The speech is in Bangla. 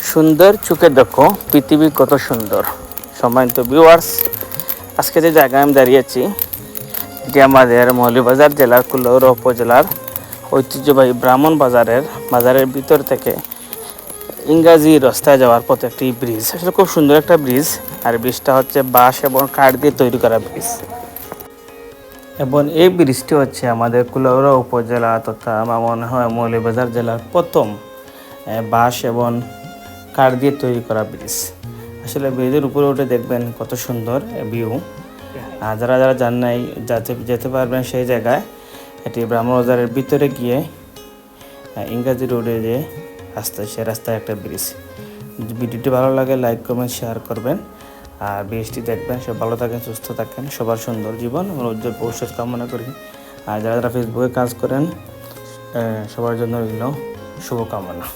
সুন্দর চোখে দেখো, পৃথিবী কত সুন্দর। সম্মানিত ভিউয়ার্স আজকে যে জায়গায় আমি দাঁড়িয়েছি এটি আমাদের মৌলভীবাজার জেলার কুলৌরা উপজেলার ঐতিহ্যবাহী ব্রাহ্মণ বাজারের বাজারের ভিতর থেকে ইংরাজি রাস্তায় যাওয়ার পথে একটি ব্রিজ আসলে খুব সুন্দর একটা ব্রিজ আর ব্রিজটা হচ্ছে বাঁশ এবং কাঠ দিয়ে তৈরি করা ব্রিজ এবং এই ব্রিজটি হচ্ছে আমাদের কুলাউড়া উপজেলা তথা আমার মনে হয় মৌলভীবাজার জেলার প্রথম বাঁশ এবং কাঠ দিয়ে তৈরি করা ব্রিজ। আসলে ব্রিজের উপরে উঠে দেখবেন কত সুন্দর ভিউ যারা যারা যান নাই, যাতে যেতে পারবেন সেই জায়গায়, এটি ব্রাহ্মণবাজারের ভিতরে গিয়ে ইংরাজি রোডে যে রাস্তা, সে রাস্তায় একটা ব্রিজ। ভিডিওটি ভালো লাগে লাইক কমেন্ট শেয়ার করবেন। আর ব্রিজটি দেখবেন সব ভালো থাকেন, সুস্থ থাকেন, সবার সুন্দর জীবন উজ্জ্বল ভবিষ্যৎ কামনা করি। আর যারা যারা ফেসবুকে কাজ করেন সবার জন্য রইল শুভকামনা।